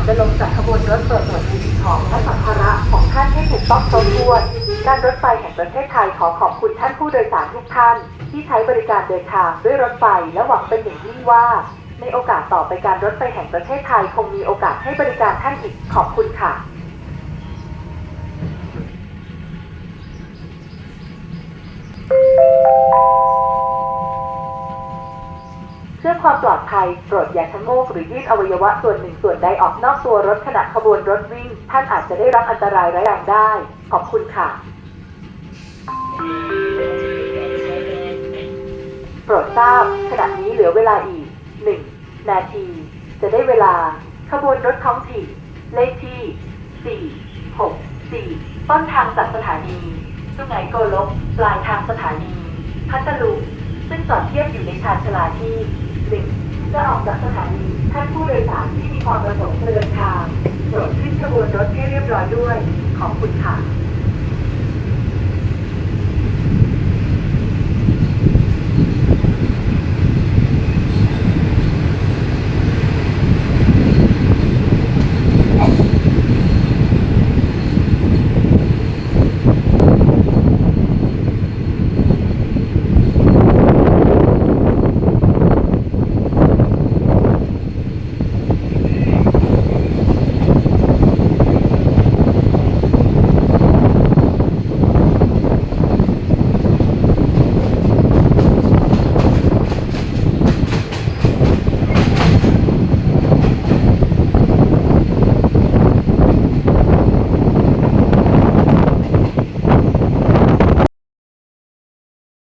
นจะลงจากขบวนรถเปิดหน่วยสิ่งของและสัมภาระของท่านให้ถูกต้องครบถ้วน การรถไฟแห่งประเทศไทยขอขอบคุณท่านผู้โดยสารทุกท่าน ที่ใช้บริการเดินทางด้วยรถไฟและหวังเป็นอย่างยิ่งว่า ในโอกาสต่อไปการรถไฟแห่งประเทศไทยคงมีโอกาสให้บริการท่านอีกขอบคุณค่ะ ความปลอดภัยโปรดอย่าชะโงกหรือยื่นอวัยวะส่วนหนึ่งส่วนใดออกนอกตัวรถขณะขบวนรถวิ่ง ท่านอาจจะได้รับอันตรายร้ายแรงได้ ขอบคุณค่ะ โปรดทราบ ขณะนี้เหลือเวลาอีก 1 นาที จะได้เวลา ขบวนรถท้องถิ่นเลขที่ 4 6 4 ต้นทางจากสถานีสุไหงโกลก ปลายทางสถานี พัทลุงซึ่งจอดเทียบอยู่ในชานชลาที่ 1จะออกจากสถานีท่านผู้โดยสารที่มีความประสงค์เดินทางโปรดขึ้นขบวนรถให้เรียบร้อยด้วย ขอบคุณค่ะ